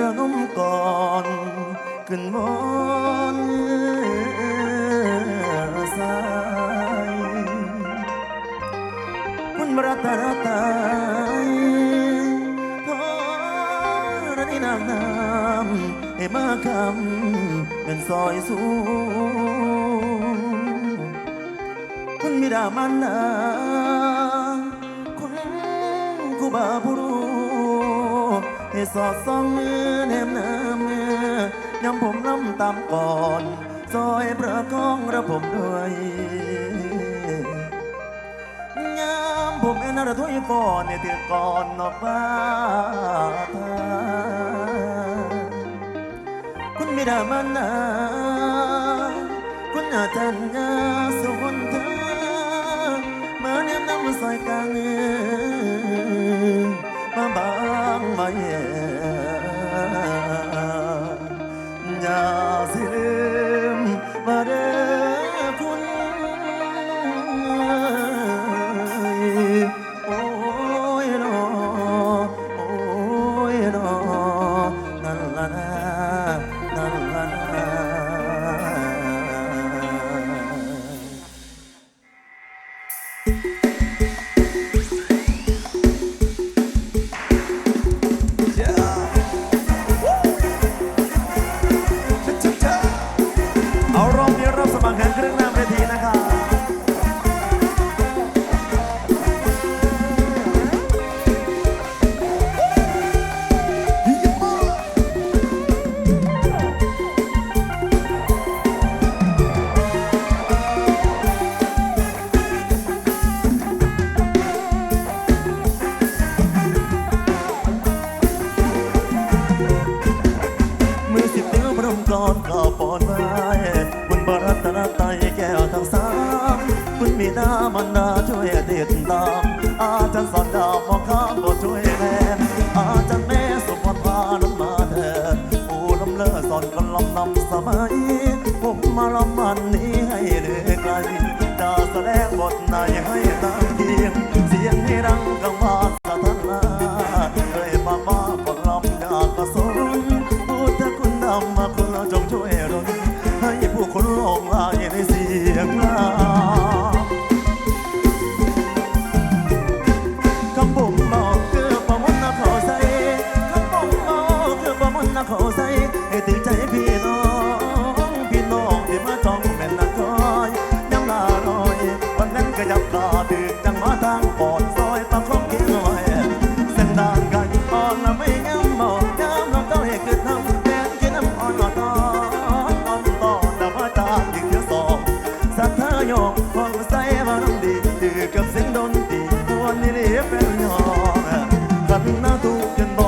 ระนมก่อนขึ้นมอนสายคุณรัตนตายพอระนีนางนำให้มาคำเป็นซอยสูงคุณมิดามันนาคุณครูบาผู้รู้ ให้สอดส่องมือแนมน้ำมือยำผมล้ำตามก่อนซอยประคองระผมด้วยยามผมเอ็นระทุยฟอนเนี่ยถือก่อนนอกบ้านคุณไมิดามันาคุณอาจารย์ยาสุวรรณเธอมาเนียน้ำใส่กลางเงินมาบางำลอสอนกังนำสมัย ผมมาลำมันนี้ให้เดือไกลจะแสดงบทไหนให้ตามเทียง เสียงให้รังกังวานสะท้านาเคยมาบ้าฟังลำอยากกระสนพูดถ้าคุณนำมาคุณเราจงช่วยรนให้ผู้คนลงลายในเสียงลา ให้ตื่นใจพี่น้อง พี่น้องที่มาจ้องแม่นนักคอยย้ำลาลอย วันนั้นก็ยับกาดึกจังมาทางปอดซอยประคองเคียงไว้เส้นด้านไก่อ่อนละไม่ย้ำบอกย้ำน้องเจ้าให้เกิดน้ำแดงกินน้ำอ่อนมาตอนอ่อนต่อแต่ว่าจางยิ่งเยอะสองสัทธายองฟังใส่มาน้ำดีดื้อกับเสียงดนตรีมวนนี่เรียกเป็นยองกันหน้าทุกจนบอก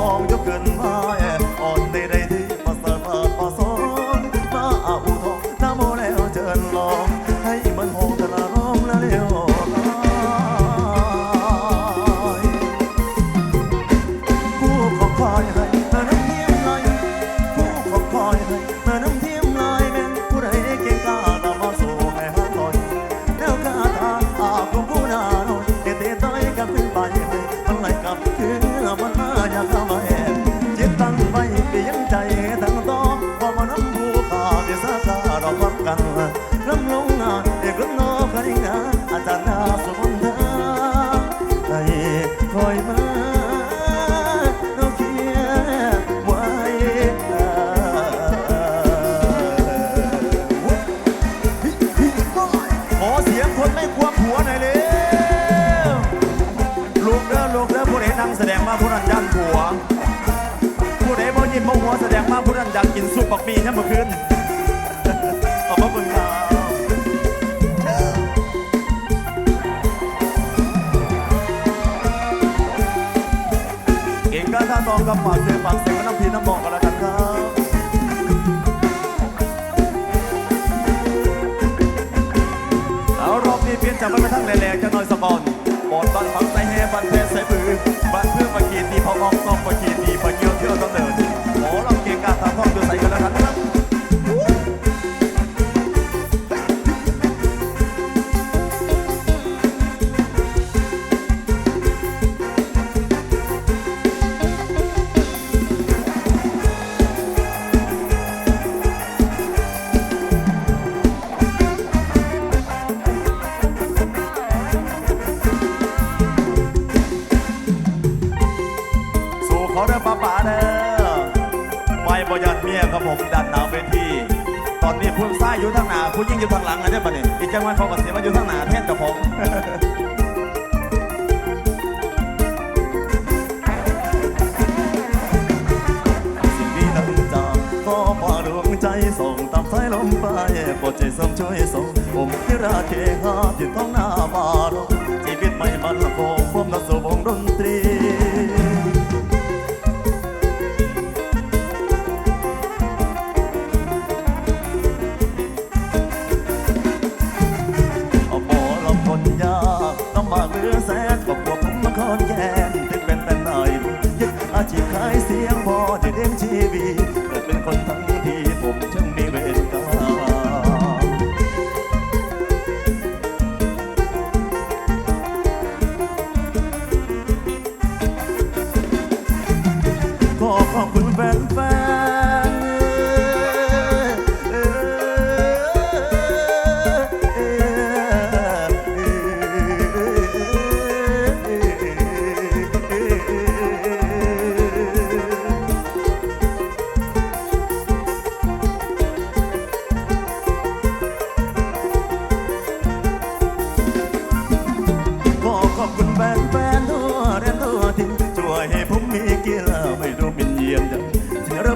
ลูกเด้อลูกเด้อผู้ใดนั่งแสดงมาผู้นั้นยันผัว ผู้ใดบ่ยิ้มบ่หัวแสดงมาผู้นั้นอยากกินซุปปักปีเนี่ยเมื่อคืนขอบพระคุณครับเก่งกาท่าตองกับปากเสียงปากเสียงกับน้ำพีน้ำบอกกันแล้วกันครับเอารอบนี้เปลี่ยนจากมันไปทางแหลกๆจะน้อยสะกอน บาดเมียครับผมด้านหน้าเวทีตอนนี้ผู้ชายอยู่ทางหน้าผู้หญิงอยู่ทางหลังนะเนี่ยปะเนี่ยอีกจังหวะเขาก็เสียมาอยู่ทางหน้าแท่นเจ้าของสิ่งที่ตั้งจากก็พอดวงใจส่งตามสายลมไปโปรดใจสมช่วยส่งผมที่ราเคหาที่ท้องหน้าบารมชีวิตไม่มันคงความนักสู่วงดนตรี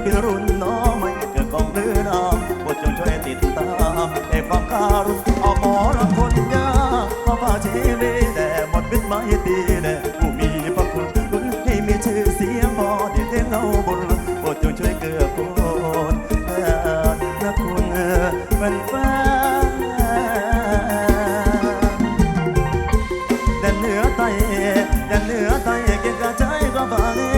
เสียเราเป็นรุ่นน้องไม่เกิดกองเรือน้ำโปรดจงช่วยติดตามให้ความการุณเอาหมอลำคนยากมาฝ่าชีวิตแต่หมดวิตไม่ตีแด่ผู้มีพระคุณคุณให้มีชื่อเสียงพอที่เลี้ยงเราบนโปรดจงช่วยเกื้อกูลนะคุณเป็นแฟนแดนเหนือใต้แดนเหนือใต้เก่งกะใจก็บาง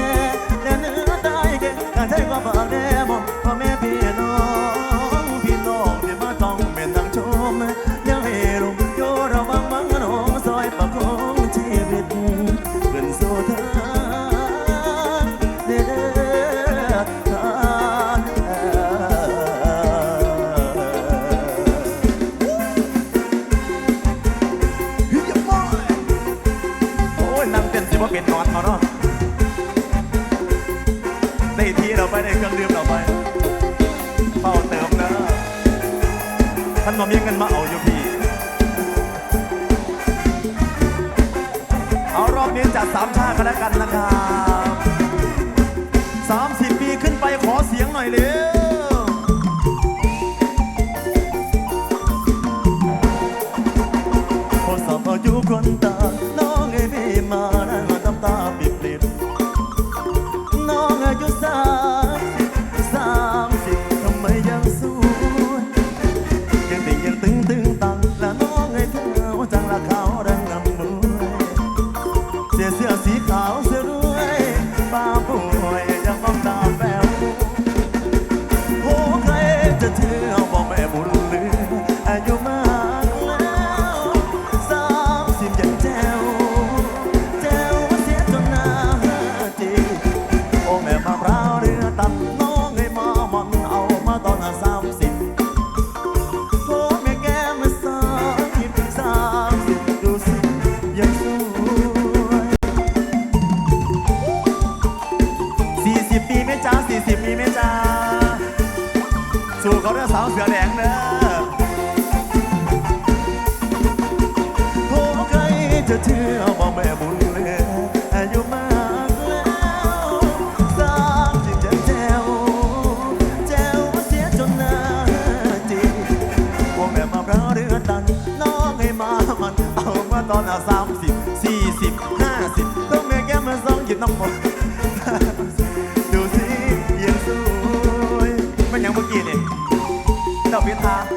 ได้ที่เราไปได้เครื่องดื่มเราไปเฝ้าเติมนะท่านมามีเงินมาเอาอยู่พี่เอารอบนี้จัดสามชาติกันแล้วกันนะครับสามสิบปีขึ้นไปขอเสียงหน่อยเลย สู่เขาเด้อสาวเสือแดงเด้อโอ้ใครจะเชื่อว่าแม่บุญเหลืออายุมากแล้วสามสิบเจ็ดแจวแจวเสียจนหน้าจีว่าแม่มาพร้าวเรือตันน้องให้มามัน เอามาตอนอาสามสิบสี่สิบห้าสิบต้องแม่แก้มาสองหยิบน้ำหมด ดูสิยังส